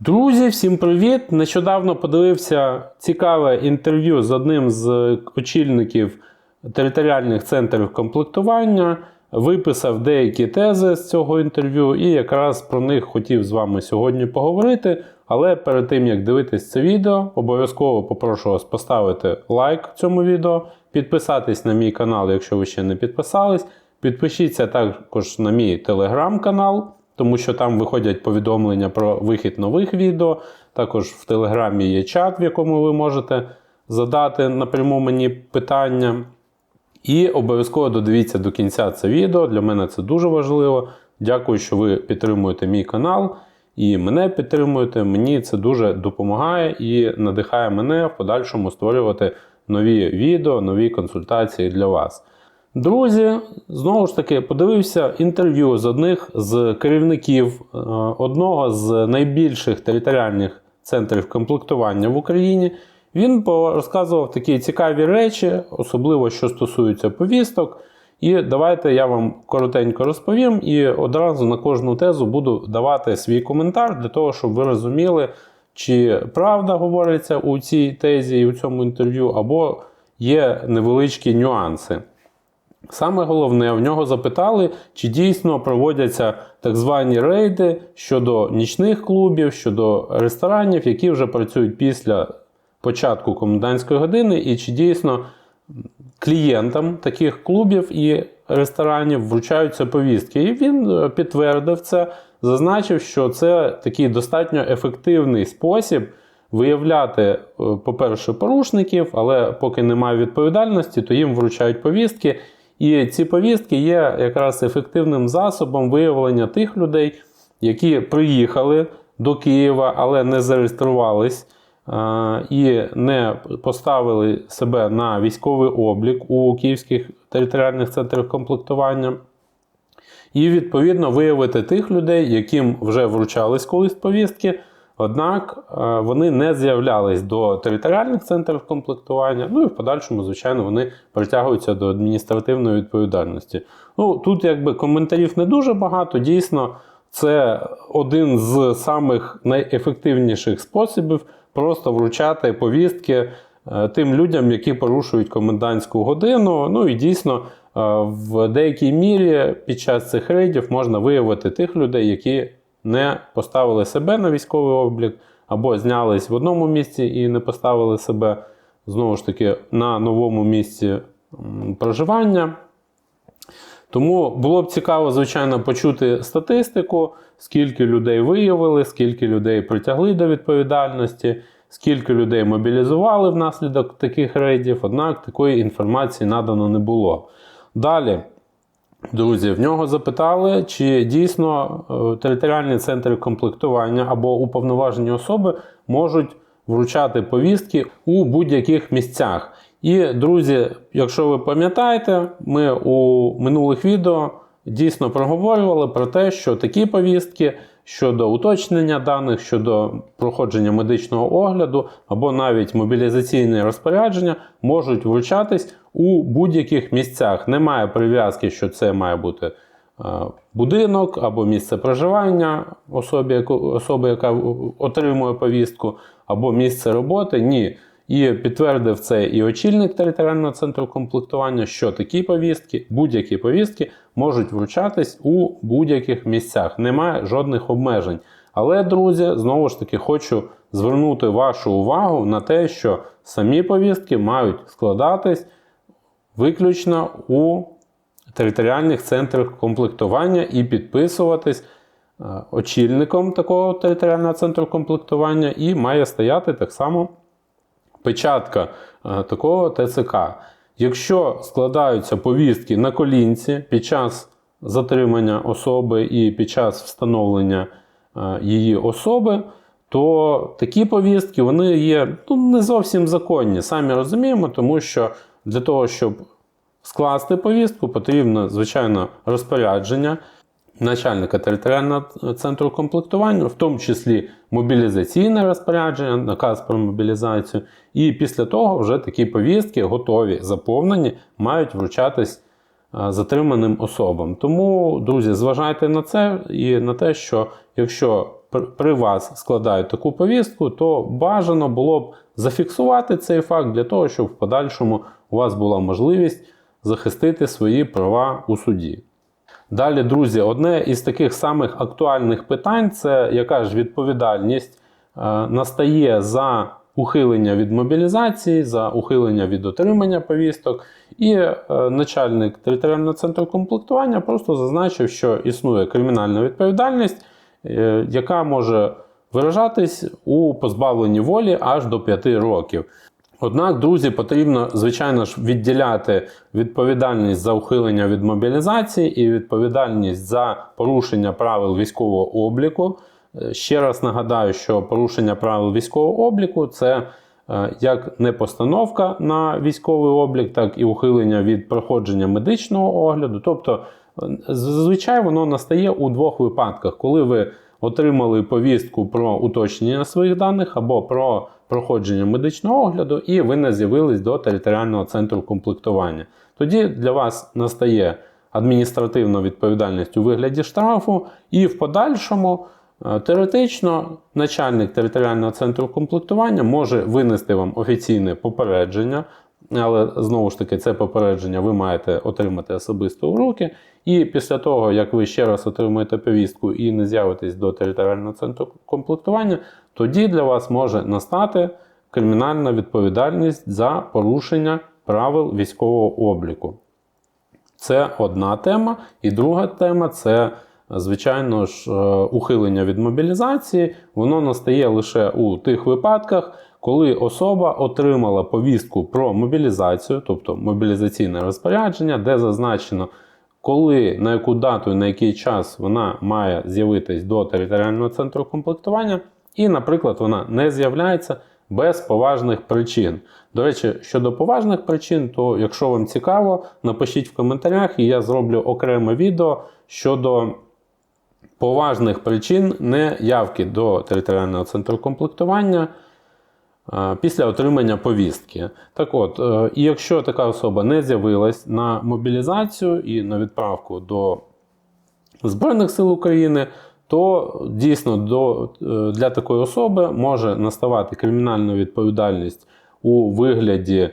Друзі, всім привіт! Нещодавно подивився цікаве інтерв'ю з одним з очільників територіальних центрів комплектування. Виписав деякі тези з цього інтерв'ю, і якраз про них хотів з вами сьогодні поговорити. Але перед тим як дивитись це відео, обов'язково попрошу вас поставити лайк цьому відео, підписатись на мій канал, якщо ви ще не підписались. Підпишіться також на мій телеграм-канал, тому що там виходять повідомлення про вихід нових відео. Також в телеграмі є чат, в якому ви можете задати напряму мені питання. І обов'язково додивіться до кінця це відео. Для мене це дуже важливо. Дякую, що ви підтримуєте мій канал і мене підтримуєте. Мені це дуже допомагає і надихає мене в подальшому створювати нові відео, нові консультації для вас. Друзі, знову ж таки, подивився інтерв'ю з одних з керівників е, одного з найбільших територіальних центрів комплектування в Україні. Він розказував такі цікаві речі, особливо що стосується повісток. І давайте я вам коротенько розповім і одразу на кожну тезу буду давати свій коментар для того, щоб ви розуміли, чи правда говориться у цій тезі і у цьому інтерв'ю, або є невеличкі нюанси. Саме головне, в нього запитали, чи дійсно проводяться так звані рейди щодо нічних клубів, щодо ресторанів, які вже працюють після початку комендантської години, і чи дійсно клієнтам таких клубів і ресторанів вручаються повістки. І він е, підтвердив це, зазначив, що це такий достатньо ефективний спосіб. Виявляти, е, по-перше, порушників, але поки немає відповідальності, то їм вручають повістки. І ці повістки є якраз ефективним засобом виявлення тих людей, які приїхали до Києва, але не зареєструвались і не поставили себе на військовий облік у Київських територіальних центрах комплектування. І, відповідно, виявити тих людей, яким вже вручались колись повістки, однак вони не з'являлись до територіальних центрів комплектування, ну і в подальшому, звичайно, вони притягуються до адміністративної відповідальності. Ну, Тут якби коментарів не дуже багато. Дійсно, це один з самих найефективніших способів просто вручати повістки е, тим людям, які порушують комендантську годину. Ну і дійсно, е, в деякій мірі під час цих рейдів можна виявити тих людей, які не поставили себе на військовий облік, або знялись в одному місці і не поставили себе знову ж таки на новому місці проживання. Тому було б цікаво, звичайно, почути статистику, скільки людей виявили, скільки людей притягли до відповідальності, скільки людей мобілізували внаслідок таких рейдів, однак такої інформації надано не було. Далі, друзі, в нього запитали, чи дійсно е, територіальні центри комплектування або уповноважені особи можуть вручати повістки у будь-яких місцях. І, друзі, якщо ви пам'ятаєте, ми у минулих відео дійсно проговорювали про те, що такі повістки щодо уточнення даних, щодо проходження медичного огляду або навіть мобілізаційне розпорядження можуть вручатись у будь-яких місцях. Немає прив'язки, що це має бути. Е, будинок або місце проживання особи, особи, яка отримує повістку, або місце роботи. Ні. І підтвердив це і очільник територіального центру комплектування, що такі повістки, будь-які повістки можуть вручатись у будь-яких місцях. Немає жодних обмежень. Але, друзі, знову ж таки, хочу звернути вашу увагу на те, що самі повістки мають складатись виключно у територіальних центрах комплектування і підписуватись е, очільником такого територіального центру комплектування, і має стояти так само печатка е, такого ТЦК. Якщо складаються повістки на колінці під час затримання особи і під час встановлення е, її особи, то такі повістки вони є ну, не зовсім законні. Самі розуміємо, тому що для того, щоб скласти повістку, потрібно, звичайно, розпорядження начальника територіального центру комплектування, в тому числі мобілізаційне розпорядження, наказ про мобілізацію. І після того вже такі повістки готові, заповнені, мають вручатись затриманим особам. Тому, друзі, зважайте на це і на те, що якщо при вас складають таку повістку, то бажано було б зафіксувати цей факт для того, щоб в подальшому у вас була можливість захистити свої права у суді. Далі, друзі, одне із таких самих актуальних питань це яка ж відповідальність е, настає за ухилення від мобілізації, за ухилення від отримання повісток. І е, начальник територіального центру комплектування просто зазначив, що існує кримінальна відповідальність, е, яка може виражатись у позбавленні волі аж до 5 років. Однак, друзі, потрібно, звичайно ж, відділяти відповідальність за ухилення від мобілізації і відповідальність за порушення правил військового обліку. Е, Ще раз нагадаю, що порушення правил військового обліку це е, як не постановка на військовий облік, так і ухилення від проходження медичного огляду. Тобто, е, зазвичай воно настає у двох випадках, коли ви отримали повістку про уточнення своїх даних або про проходження медичного огляду, і ви не з'явились до територіального центру комплектування. Тоді для вас настає адміністративна відповідальність у вигляді штрафу, і в подальшому е, теоретично начальник територіального центру комплектування може винести вам офіційне попередження. Але знову ж таки, це попередження ви маєте отримати особисто у руки. І після того, як ви ще раз отримаєте повістку і не з'явитесь до територіального центру комплектування, тоді для вас може настати кримінальна відповідальність за порушення правил військового обліку. Це одна тема. І друга тема це, звичайно ж, е, ухилення від мобілізації. Воно настає лише у тих випадках, коли особа отримала повістку про мобілізацію, тобто мобілізаційне розпорядження, де зазначено, коли, на яку дату і на який час вона має з'явитись до територіального центру комплектування, і, наприклад, вона не з'являється без поважних причин. До речі, щодо поважних причин, то якщо вам цікаво, напишіть в коментарях, і я зроблю окреме відео щодо поважних причин неявки до територіального центру комплектування е, після отримання повістки. Так от, е, і якщо така особа не з'явилась на мобілізацію і на відправку до Збройних сил України, то дійсно до, е, для такої особи може наставати кримінальна відповідальність у вигляді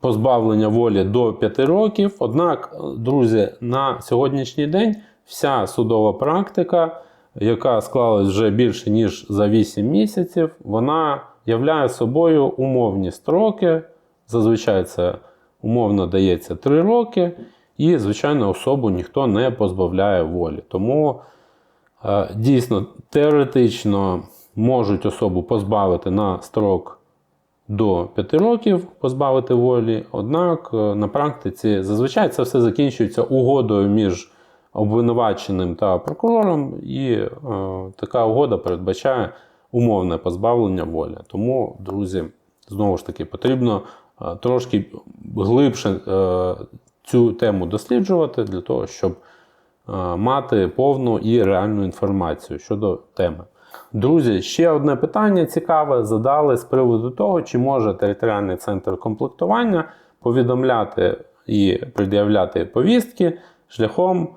позбавлення волі до 5 років. Однак, друзі, на сьогоднішній день вся судова практика, яка склалась вже більше ніж за 8 місяців, вона являє собою умовні строки. Зазвичай це умовно дається 3 роки, і, звичайно, особу ніхто не позбавляє волі. Тому дійсно теоретично можуть особу позбавити на строк до 5 років позбавити волі. Однак е, на практиці зазвичай це все закінчується угодою між обвинуваченим та прокурором, і е, така угода передбачає умовне позбавлення волі. Тому, друзі, знову ж таки, потрібно е, трошки глибше е, цю тему досліджувати для того, щоб е, мати повну і реальну інформацію щодо теми. Друзі, ще одне питання цікаве задали з приводу того, чи може територіальний центр комплектування повідомляти і пред'являти повістки шляхом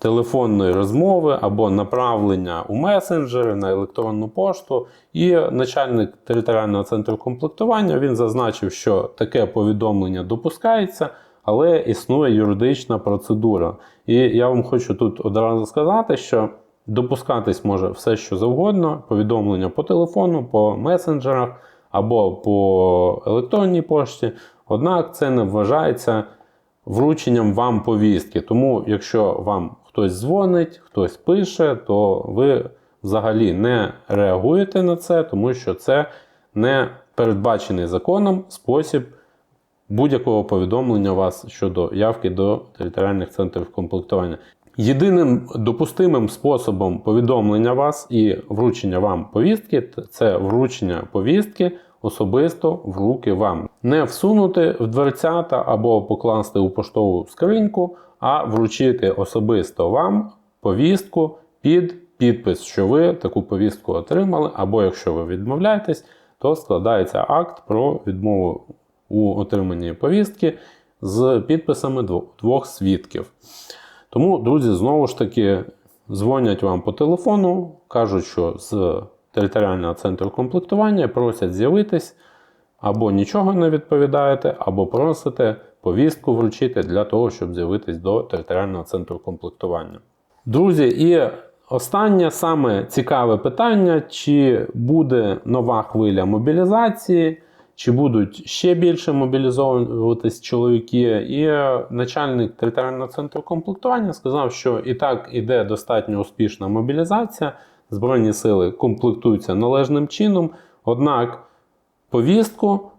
телефонної розмови або направлення у месенджери на електронну пошту. І начальник територіального центру комплектування він зазначив, що таке повідомлення допускається, але існує юридична процедура. І я вам хочу тут одразу сказати, що допускатись може все, що завгодно, повідомлення по телефону, по месенджерах або по електронній пошті. Однак це не вважається врученням вам повістки. Тому, якщо вам хтось дзвонить, хтось пише, то ви взагалі не реагуєте на це, тому що це не передбачений законом спосіб будь-якого повідомлення вас щодо явки до територіальних центрів комплектування. Єдиним допустимим способом повідомлення вас і вручення вам повістки це вручення повістки особисто в руки вам. Не всунути в дверцята або покласти у поштову скриньку, а вручити особисто вам повістку під підпис, що ви таку повістку отримали, або якщо ви відмовляєтесь, то складається акт про відмову у отриманні повістки з підписами двох свідків. Тому, друзі, знову ж таки, дзвонять вам по телефону, кажуть, що з територіального центру комплектування просять з'явитись, або нічого не відповідаєте, або просите повістку вручити для того, щоб з'явитись до територіального центру комплектування. Друзі, і останнє саме цікаве питання: чи буде нова хвиля мобілізації, чи будуть ще більше мобілізовуватись чоловіки. І начальник територіального центру комплектування сказав, що і так іде достатньо успішна мобілізація, Збройні сили комплектуються належним чином, однак повістку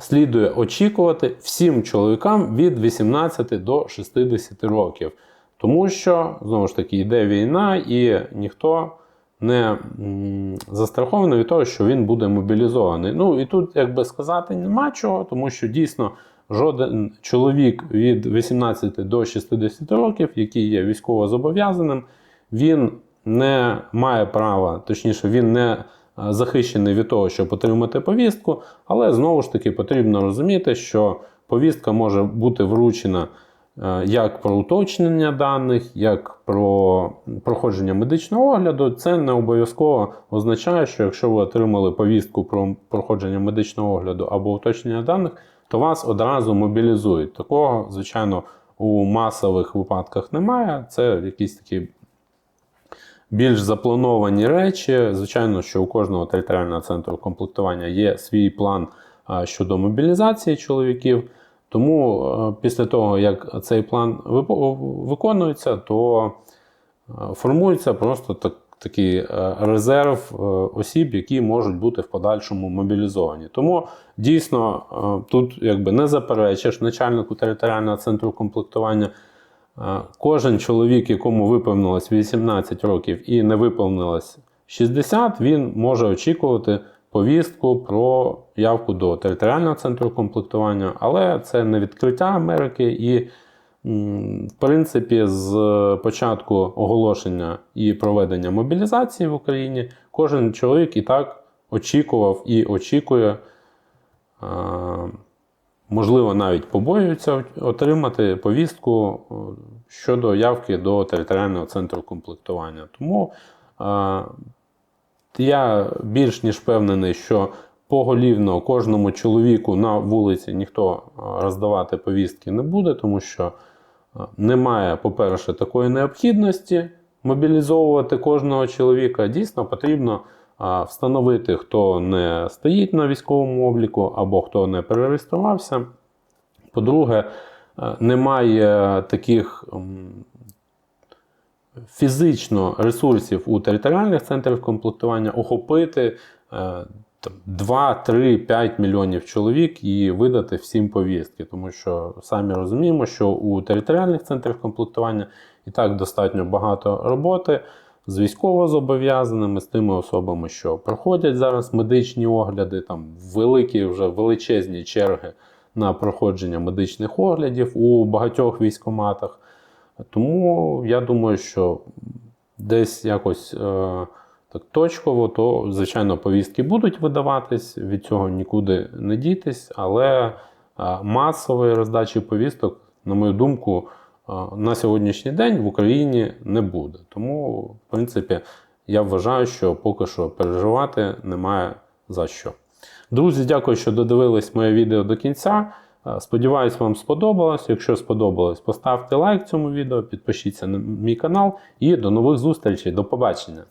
слідує очікувати всім чоловікам від 18 до 60 років. Тому що, знову ж таки, йде війна, і ніхто не застрахований від того, що він буде мобілізований. Ну і тут, як би сказати, нема чого, тому що дійсно жоден чоловік від 18 до 60 років, який є військовозобов'язаним, він не має права, точніше, він не е, захищений від того, щоб отримати повістку, але знову ж таки потрібно розуміти, що повістка може бути вручена як про уточнення даних, як про проходження медичного огляду. Це не обов'язково означає, що якщо ви отримали повістку про проходження медичного огляду або уточнення даних, то вас одразу мобілізують. Такого, звичайно, у масових випадках немає. Це якісь такі більш заплановані речі. Звичайно, що у кожного територіального центру комплектування є свій план щодо мобілізації чоловіків. Тому е, після того, як цей план виконується, то е, формується просто так, такий е, резерв осіб, які можуть бути в подальшому мобілізовані. Тому дійсно тут якби не заперечиш начальнику територіального центру комплектування. Кожен чоловік, якому виповнилось 18 років і не виповнилось 60, він може очікувати повістку про явку до територіального центру комплектування, але це не відкриття Америки. І, в принципі, з початку оголошення і проведення мобілізації в Україні кожен чоловік і так очікував і очікує. можливо, навіть побоюються отримати повістку щодо явки до територіального центру комплектування. Тому я більш ніж впевнений, що поголівно кожному чоловіку на вулиці ніхто е, роздавати повістки не буде, тому що е, немає, по-перше, такої необхідності мобілізовувати кожного чоловіка. Дійсно потрібно встановити, хто не стоїть на військовому обліку або хто не перереєструвався. По-друге, е, немає таких фізично ресурсів у територіальних центрах комплектування охопити е, там, 2, 3, 5 мільйонів чоловік і видати всім повістки. Тому що самі розуміємо, що у територіальних центрах комплектування і так достатньо багато роботи з військовозобов'язаними, з тими особами, що проходять зараз медичні огляди, там великі, вже величезні черги на проходження медичних оглядів у багатьох військоматах. Тому я думаю, що десь якось е, так точково, то, звичайно, повістки будуть видаватись, від цього нікуди не дітись, але е, масової роздачі повісток, на мою думку, е, на сьогоднішній день в Україні не буде. Тому, в принципі, я вважаю, що поки що переживати немає за що. Друзі, дякую, що додивились моє відео до кінця. Е, Сподіваюсь, вам сподобалось. Якщо сподобалось, поставте лайк цьому відео, підпишіться на мій канал і до нових зустрічей. До побачення!